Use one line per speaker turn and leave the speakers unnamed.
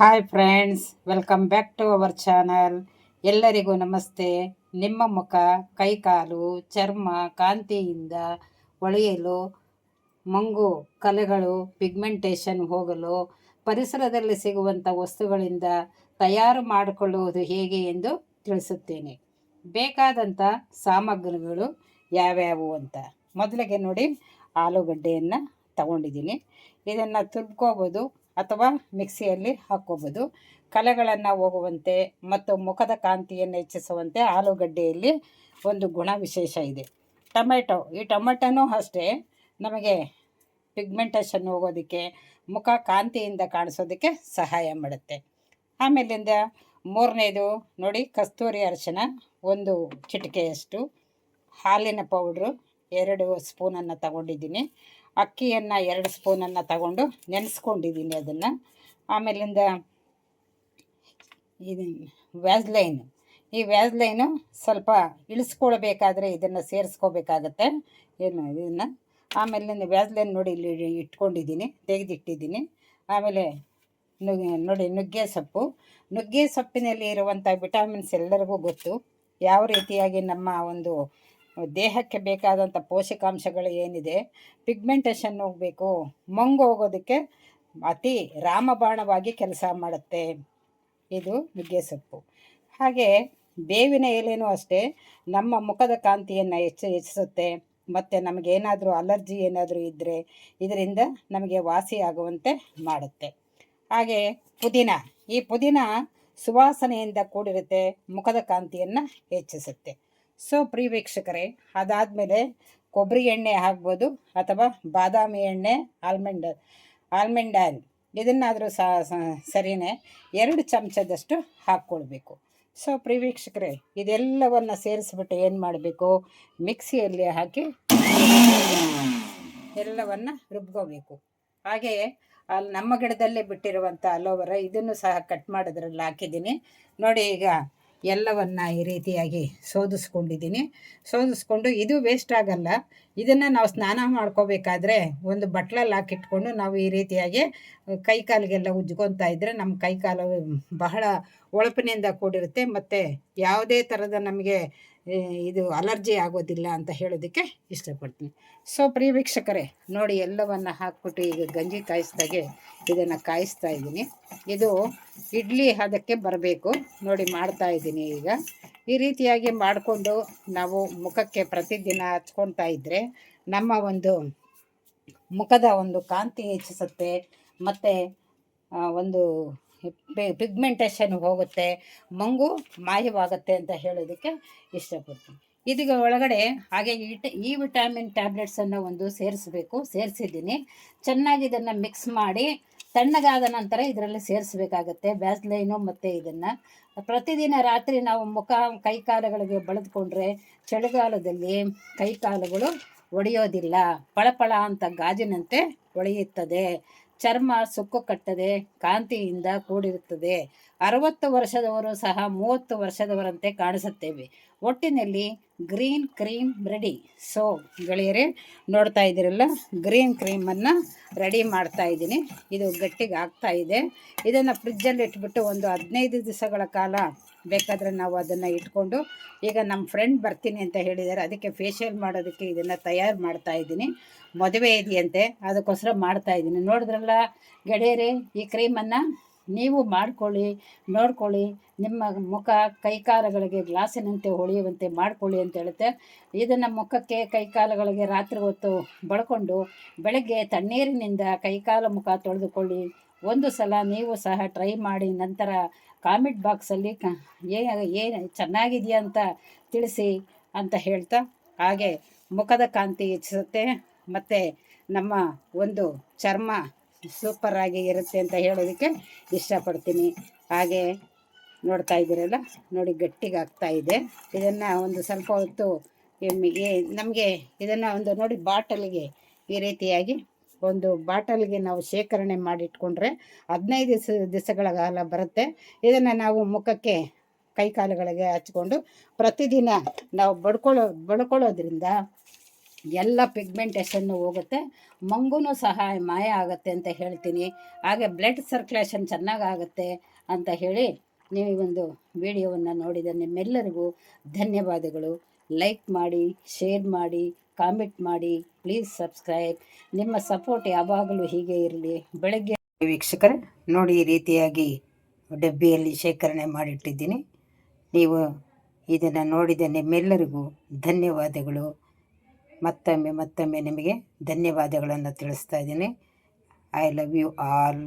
Hi friends welcome back to our channel ಎಲ್ಲರಿಗೂ ನಮಸ್ತೆ. ನಿಮ್ಮ ಮುಖ, ಕೈಕಾಲು, ಚರ್ಮ, ಕಾಂತಿಯಿಂದ ಒಳೆಯಲು, ಮಂಗು, ಕಲೆಗಳು ಪಿಗ್ಮೆಂಟೇಷನ್ ಹೋಗಲು, ಪರಿಸರದಲ್ಲಿ ಸಿಗುವಂಥ ವಸ್ತುಗಳಿಂದ ತಯಾರು ಮಾಡಿಕೊಳ್ಳುವುದು ಹೇಗೆ ಎಂದು ತಿಳಿಸುತ್ತೇನೆ. ಬೇಕಾದಂಥ ಸಾಮಗ್ರಿಗಳು ಯಾವ್ಯಾವು ಅಂತ ಮೊದಲಿಗೆ ನೋಡಿ, ಆಲೂಗಡ್ಡೆಯನ್ನು ತಗೊಂಡಿದ್ದೀನಿ. ಇದನ್ನು ತುರ್ಬ್ಕೋಬೋದು ಅಥವಾ ಮಿಕ್ಸಿಯಲ್ಲಿ ಹಾಕ್ಕೋಬೋದು ಕಲೆಗಳನ್ನು ಹೋಗುವಂತೆ ಮತ್ತು ಮುಖದ ಕಾಂತಿಯನ್ನು ಹೆಚ್ಚಿಸುವಂತೆ ಆಲೂಗಡ್ಡೆಯಲ್ಲಿ ಒಂದು ಗುಣ ವಿಶೇಷ ಇದೆ. ಟೊಮೆಟೊ, ಈ ಟೊಮೆಟೊನೂ ಅಷ್ಟೇ, ನಮಗೆ ಪಿಗ್ಮೆಂಟೇಷನ್ ಹೋಗೋದಕ್ಕೆ, ಮುಖ ಕಾಂತಿಯಿಂದ ಕಾಣಿಸೋದಕ್ಕೆ ಸಹಾಯ ಮಾಡುತ್ತೆ. ಆಮೇಲಿಂದ ಮೂರನೇದು ನೋಡಿ, ಕಸ್ತೂರಿ ಅರಿಶಿನ ಒಂದು ಚಿಟಿಕೆಯಷ್ಟು, ಹಾಲಿನ ಪೌಡ್ರು ಎರಡು ಸ್ಪೂನನ್ನು ತಗೊಂಡಿದ್ದೀನಿ. ಅಕ್ಕಿಯನ್ನು ಎರಡು ಸ್ಪೂನನ್ನು ತಗೊಂಡು ನೆನೆಸ್ಕೊಂಡಿದ್ದೀನಿ ಅದನ್ನು. ಆಮೇಲಿಂದ ಇದು ವ್ಯಾಸ್ಲೈನ್. ಈ ವ್ಯಾಸ್ಲೈನು ಸ್ವಲ್ಪ ಇಳಿಸ್ಕೊಳ್ಬೇಕಾದ್ರೆ ಇದನ್ನು ಸೇರಿಸ್ಕೋಬೇಕಾಗತ್ತೆ. ಏನು ಇದನ್ನು? ಆಮೇಲೆ ವ್ಯಾಜ್ಲೈನ್ ನೋಡಿ ಇಲ್ಲಿ ಇಟ್ಕೊಂಡಿದ್ದೀನಿ, ತೆಗೆದಿಟ್ಟಿದ್ದೀನಿ. ಆಮೇಲೆ ನೋಡಿ ನುಗ್ಗೆ ಸೊಪ್ಪು. ನುಗ್ಗೆ ಸೊಪ್ಪಿನಲ್ಲಿ ಇರುವಂಥ ವಿಟಮಿನ್ಸ್ ಎಲ್ಲರಿಗೂ ಗೊತ್ತು. ಯಾವ ರೀತಿಯಾಗಿ ನಮ್ಮ ಒಂದು ದೇಹಕ್ಕೆ ಬೇಕಾದಂಥ ಪೋಷಕಾಂಶಗಳು ಏನಿದೆ? ಪಿಗ್ಮೆಂಟೇಷನ್ ಹೋಗಬೇಕು. ಮಂಗು ಹೋಗೋದಕ್ಕೆ ಅತಿ ರಾಮಬಾಣವಾಗಿ ಕೆಲಸ ಮಾಡುತ್ತೆ. ಇದು ನುಗ್ಗೆ ಸೊಪ್ಪು. ಹಾಗೆ ಬೇವಿನ ಎಲೆನೂ ಅಷ್ಟೇ, ನಮ್ಮ ಮುಖದ ಕಾಂತಿಯನ್ನು ಹೆಚ್ಚು ಹೆಚ್ಚಿಸುತ್ತೆ. ಮತ್ತು ನಮಗೇನಾದರೂ ಅಲರ್ಜಿ ಏನಾದರೂ ಇದ್ದರೆ ಇದರಿಂದ ನಮಗೆ ವಾಸಿ ಆಗುವಂತೆ ಮಾಡುತ್ತೆ. ಹಾಗೆ ಪುದೀನ. ಈ ಪುದೀನ ಸುವಾಸನೆಯಿಂದ ಕೂಡಿರುತ್ತೆ, ಮುಖದ ಕಾಂತಿಯನ್ನು ಹೆಚ್ಚಿಸುತ್ತೆ. ಸೊ ಪ್ರಿಯ ವೀಕ್ಷಕರೇ, ಅದಾದಮೇಲೆ ಕೊಬ್ಬರಿ ಎಣ್ಣೆ ಹಾಕ್ಬೋದು ಅಥವಾ ಬಾದಾಮಿ ಎಣ್ಣೆ, ಆಲ್ಮಂಡ್ ಆಲ್ಮಂಡ್ ಆಯಿಲ್. ಇದನ್ನಾದರೂ ಸಹ ಸ- ಸರಿಯೇ ಎರಡು ಚಮಚದಷ್ಟು ಹಾಕ್ಕೊಳ್ಬೇಕು. ಸೊ ಪ್ರಿಯ ವೀಕ್ಷಕರೇ, ಇದೆಲ್ಲವನ್ನು ಸೇರಿಸ್ಬಿಟ್ಟು ಏನು ಮಾಡಬೇಕು? ಮಿಕ್ಸಿಯಲ್ಲಿ ಹಾಕಿ ಎಲ್ಲವನ್ನು ರುಬ್ಕೋಬೇಕು. ಹಾಗೆಯೇ ಅಲ್ಲಿ ನಮ್ಮ ಗಿಡದಲ್ಲೇ ಬಿಟ್ಟಿರುವಂಥ ಅಲೋವೆರಾ ಇದನ್ನು ಸಹ ಕಟ್ ಮಾಡೋದ್ರಲ್ಲಿ ಹಾಕಿದ್ದೀನಿ. ನೋಡಿ ಈಗ ಎಲ್ಲವನ್ನು ಈ ರೀತಿಯಾಗಿ ಸೋದಿಸ್ಕೊಂಡಿದ್ದೀನಿ. ಸೋದಿಸ್ಕೊಂಡು ಇದು ವೇಸ್ಟ್ ಆಗಲ್ಲ. ಇದನ್ನು ನಾವು ಸ್ನಾನ ಮಾಡ್ಕೋಬೇಕಾದ್ರೆ ಒಂದು ಬಟ್ಲಲ್ಲಿ ಹಾಕಿಟ್ಕೊಂಡು ನಾವು ಈ ರೀತಿಯಾಗಿ ಕೈ ಕಾಲಿಗೆಲ್ಲ ಉಜ್ಕೊತಾ ಇದ್ದರೆ ನಮ್ಮ ಕೈ ಕಾಲು ಬಹಳ ಒಳಪಿನಿಂದ ಕೂಡಿರುತ್ತೆ. ಮತ್ತು ಯಾವುದೇ ಥರದ ನಮಗೆ ಇದು ಅಲರ್ಜಿ ಆಗೋದಿಲ್ಲ ಅಂತ ಹೇಳೋದಕ್ಕೆ ಇಷ್ಟಪಡ್ತೀನಿ. ಸೊ ಪ್ರಿಯ ವೀಕ್ಷಕರೇ, ನೋಡಿ ಎಲ್ಲವನ್ನು ಹಾಕ್ಬಿಟ್ಟು ಈಗ ಗಂಜಿ ಕಾಯಿಸ್ದಾಗೆ ಇದನ್ನು ಕಾಯಿಸ್ತಾ ಇದ್ದೀನಿ. ಇದು ಇಡ್ಲಿ ಅದಕ್ಕೆ ಬರಬೇಕು. ನೋಡಿ ಮಾಡ್ತಾ ಇದ್ದೀನಿ ಈಗ. ಈ ರೀತಿಯಾಗಿ ಮಾಡಿಕೊಂಡು ನಾವು ಮುಖಕ್ಕೆ ಪ್ರತಿದಿನ ಹಚ್ಕೊತಾ ಇದ್ದರೆ ನಮ್ಮ ಒಂದು ಮುಖದ ಒಂದು ಕಾಂತಿ ಹೆಚ್ಚಿಸುತ್ತೆ, ಮತ್ತು ಒಂದು ಪಿಗ್ಮೆಂಟೇಷನ್ ಹೋಗುತ್ತೆ, ಮಂಗು ಮಾಯವಾಗುತ್ತೆ ಅಂತ ಹೇಳೋದಕ್ಕೆ ಇಷ್ಟಪಡ್ತೀನಿ. ಇದೀಗ ಒಳಗಡೆ ಹಾಗೆ ಈ ಟ- ಈ ವಿಟಾಮಿನ್ ಟ್ಯಾಬ್ಲೆಟ್ಸನ್ನು ಒಂದು ಸೇರಿಸಬೇಕು, ಸೇರಿಸಿದ್ದೀನಿ. ಚೆನ್ನಾಗಿ ಇದನ್ನು ಮಿಕ್ಸ್ ಮಾಡಿ ತಣ್ಣಗಾದ ನಂತರ ಇದರಲ್ಲಿ ಸೇರಿಸಬೇಕಾಗತ್ತೆ, ಬ್ಯಾಸ್ಲೈನು ಮತ್ತು ಇದನ್ನು. ಪ್ರತಿದಿನ ರಾತ್ರಿ ನಾವು ಮುಖ ಕೈಕಾಲುಗಳಿಗೆ ಬಳದ್ಕೊಂಡ್ರೆ ಚಳಿಗಾಲದಲ್ಲಿ ಕೈಕಾಲುಗಳು ಒಡೆಯೋದಿಲ್ಲ. ಪಳಪಳ ಅಂತ ಗಾಜಿನಂತೆ ಹೊಳೆಯುತ್ತದೆ ಚರ್ಮ ಸುಕ್ಕು ಕಟ್ಟದೆ, ಕಾಂತಿಯಿಂದ ಕೂಡಿರುತ್ತದೆ. ಅರವತ್ತು ವರ್ಷದವರು ಸಹ ಮೂವತ್ತು ವರ್ಷದವರಂತೆ ಕಾಣಿಸುತ್ತೇವೆ. ಒಟ್ಟಿನಲ್ಲಿ ಗ್ರೀನ್ ಕ್ರೀಮ್ ರೆಡಿ. ಸೊ ಗೆಳೆಯರೇ, ನೋಡ್ತಾ ಇದ್ದೀರಲ್ಲ, ಗ್ರೀನ್ ಕ್ರೀಮನ್ನು ರೆಡಿ ಮಾಡ್ತಾ ಇದ್ದೀನಿ. ಇದು ಗಟ್ಟಿಗೆ ಆಗ್ತಾ ಇದೆ. ಇದನ್ನು ಫ್ರಿಜ್ಜಲ್ಲಿ ಇಟ್ಬಿಟ್ಟು ಒಂದು ಹದಿನೈದು ದಿವಸಗಳ ಕಾಲ ಬೇಕಾದರೆ ನಾವು ಅದನ್ನು ಇಟ್ಕೊಂಡು ಈಗ ನಮ್ಮ ಫ್ರೆಂಡ್ ಬರ್ತೀನಿ ಅಂತ ಹೇಳಿದ್ದಾರೆ ಅದಕ್ಕೆ ಫೇಶಿಯಲ್ ಮಾಡೋದಕ್ಕೆ ಇದನ್ನು ತಯಾರು ಮಾಡ್ತಾ ಇದ್ದೀನಿ. ಮದುವೆ ಇದೆಯಂತೆ, ಅದಕ್ಕೋಸ್ಕರ ಮಾಡ್ತಾ ಇದ್ದೀನಿ. ನೋಡಿದ್ರಲ್ಲ ಗೆಳೆಯರೇ, ಈ ಕ್ರೀಮನ್ನು ನೀವು ಮಾಡ್ಕೊಳ್ಳಿ, ನೋಡ್ಕೊಳ್ಳಿ. ನಿಮ್ಮ ಮುಖ ಕೈಕಾಲುಗಳಿಗೆ ಗ್ಲಾಸಿನಂತೆ ಹೊಳೆಯುವಂತೆ ಮಾಡ್ಕೊಳ್ಳಿ ಅಂತ ಹೇಳುತ್ತೆ. ಇದನ್ನು ಮುಖಕ್ಕೆ ಕೈಕಾಲುಗಳಿಗೆ ರಾತ್ರಿ ಹೊತ್ತು ಬಳ್ಕೊಂಡು ಬೆಳಗ್ಗೆ ತಣ್ಣೀರಿನಿಂದ ಕೈಕಾಲು ಮುಖ ತೊಳೆದುಕೊಳ್ಳಿ. ಒಂದು ಸಲ ನೀವು ಸಹ ಟ್ರೈ ಮಾಡಿ, ನಂತರ ಕಾಮೆಂಟ್ ಬಾಕ್ಸಲ್ಲಿ ಕ ಏನು ಚೆನ್ನಾಗಿದೆಯಾ ಅಂತ ತಿಳಿಸಿ ಅಂತ ಹೇಳ್ತಾ, ಹಾಗೆ ಮುಖದ ಕಾಂತಿ ಹೆಚ್ಚಿಸುತ್ತೆ, ಮತ್ತು ನಮ್ಮ ಒಂದು ಚರ್ಮ ಸೂಪರಾಗಿ ಇರುತ್ತೆ ಅಂತ ಹೇಳೋದಕ್ಕೆ ಇಷ್ಟಪಡ್ತೀನಿ. ಹಾಗೆ ನೋಡ್ತಾ ಇದ್ದೀರಲ್ಲ, ನೋಡಿ ಗಟ್ಟಿಗಾಗ್ತಾ ಇದೆ. ಇದನ್ನು ಒಂದು ಸ್ವಲ್ಪ ಹೊತ್ತು ನಮಗೆ ಇದನ್ನು ಒಂದು ನೋಡಿ ಬಾಟಲಿಗೆ ಈ ರೀತಿಯಾಗಿ ಒಂದು ಬಾಟಲ್ಗೆ ನಾವು ಶೇಖರಣೆ ಮಾಡಿಟ್ಕೊಂಡ್ರೆ ಹದಿನೈದು ದಿವಸ ದಿವಸಗಳ ಕಾಲ ಬರುತ್ತೆ. ಇದನ್ನು ನಾವು ಮುಖಕ್ಕೆ ಕೈಕಾಲುಗಳಿಗೆ ಹಚ್ಕೊಂಡು ಪ್ರತಿದಿನ ನಾವು ಬಡ್ಕೊಳ್ಳೋ ಬಡ್ಕೊಳ್ಳೋದ್ರಿಂದ ಎಲ್ಲ ಪಿಗ್ಮೆಂಟೇಷನ್ನು ಹೋಗುತ್ತೆ. ಮಂಗುನೂ ಸಹ ಮಾಯ ಆಗುತ್ತೆ ಅಂತ ಹೇಳ್ತೀನಿ. ಹಾಗೆ ಬ್ಲಡ್ ಸರ್ಕ್ಯುಲೇಷನ್ ಚೆನ್ನಾಗಾಗುತ್ತೆ ಅಂತ ಹೇಳಿ ನೀವು ಒಂದು ವಿಡಿಯೋವನ್ನು ನೋಡಿದ ನಿಮ್ಮೆಲ್ಲರಿಗೂ ಧನ್ಯವಾದಗಳು. ಲೈಕ್ ಮಾಡಿ, ಶೇರ್ ಮಾಡಿ ಕಾಮೆಂಟ್ ಮಾಡಿ ಪ್ಲೀಸ್ ಸಬ್ಸ್ಕ್ರೈಬ್ ನಿಮ್ಮ ಸಪೋರ್ಟ್ ಯಾವಾಗಲೂ ಹೀಗೆ ಇರಲಿ. ಬೆಳಗ್ಗೆ ವೀಕ್ಷಕರೇ, ನೋಡಿ ಈ ರೀತಿಯಾಗಿ ಡಬ್ಬಿಯಲ್ಲಿ ಶೇಖರಣೆ ಮಾಡಿಟ್ಟಿದ್ದೀನಿ. ನೀವು ಇದನ್ನು ನೋಡಿದ ನಿಮ್ಮೆಲ್ಲರಿಗೂ ಧನ್ಯವಾದಗಳು. ಮತ್ತೊಮ್ಮೆ ಮತ್ತೊಮ್ಮೆ ನಿಮಗೆ ಧನ್ಯವಾದಗಳನ್ನು ತಿಳಿಸ್ತಾ ಇದ್ದೀನಿ. I love you all